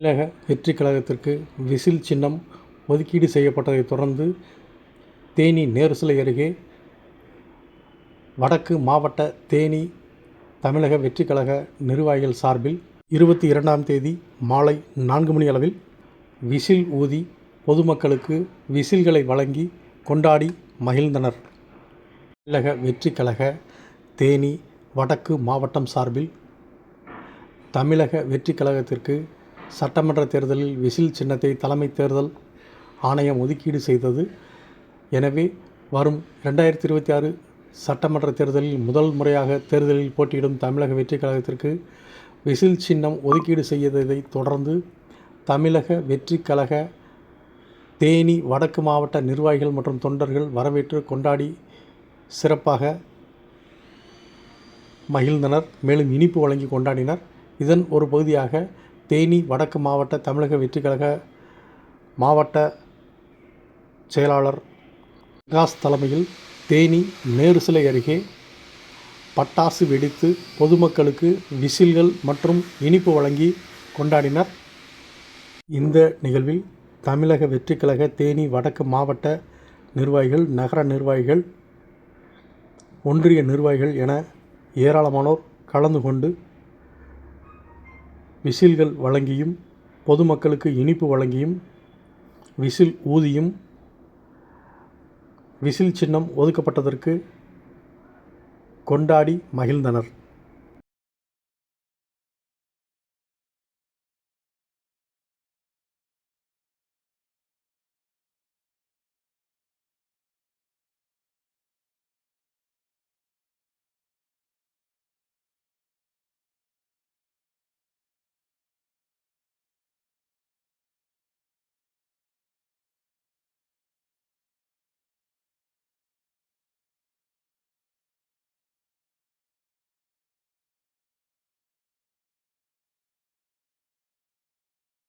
தமிழக வெற்றிக் கழகத்திற்கு விசில் சின்னம் ஒதுக்கீடு செய்யப்பட்டதைத் தொடர்ந்து தேனி நேருசிலை அருகே வடக்கு மாவட்ட தேனி தமிழக வெற்றிக் கழக நிர்வாகிகள் சார்பில் இருபத்தி இரண்டாம் தேதி மாலை நான்கு மணி அளவில் விசில் ஊதி பொதுமக்களுக்கு விசில்களை வழங்கி கொண்டாடி மகிழ்ந்தனர். தமிழக வெற்றிக் கழக தேனி வடக்கு மாவட்டம் சார்பில் தமிழக வெற்றிக் கழகத்திற்கு சட்டமன்ற தேர்தலில் விசில் சின்னத்தை தலைமை தேர்தல் ஆணையம் ஒதுக்கீடு செய்தது. எனவே வரும் ரெண்டாயிரத்தி இருபத்தி ஆறு சட்டமன்ற தேர்தலில் முதல் முறையாக தேர்தலில் போட்டியிடும் தமிழக வெற்றி கழகத்திற்கு விசில் சின்னம் ஒதுக்கீடு செய்ததை தொடர்ந்து தமிழக வெற்றி கழக தேனி வடக்கு மாவட்ட நிர்வாகிகள் மற்றும் தொண்டர்கள் வரவேற்று கொண்டாடி சிறப்பாக மகிழ்ந்தனர். மேலும் இனிப்பு வழங்கி கொண்டாடினர். இதன் ஒரு பகுதியாக தேனி வடக்கு மாவட்ட தமிழக வெற்றிக்கழக மாவட்ட செயலாளர் பிரகாஷ் தலைமையில் தேனி நேரு சிலை அருகே பட்டாசு வெடித்து பொதுமக்களுக்கு விசில்கள் மற்றும் இனிப்பு வழங்கி கொண்டாடினர். இந்த நிகழ்வில் தமிழக வெற்றிக்கழக தேனி வடக்கு மாவட்ட நிர்வாகிகள் நகர நிர்வாகிகள் ஒன்றிய நிர்வாகிகள் என ஏராளமானோர் கலந்து கொண்டு விசில்கள் வழங்கியும் பொதுமக்களுக்கு இனிப்பு வழங்கியும் விசில் ஊதியும் விசில் சின்னம் ஒதுக்கப்பட்டதற்கு கொண்டாடி மகிழ்ந்தனர்.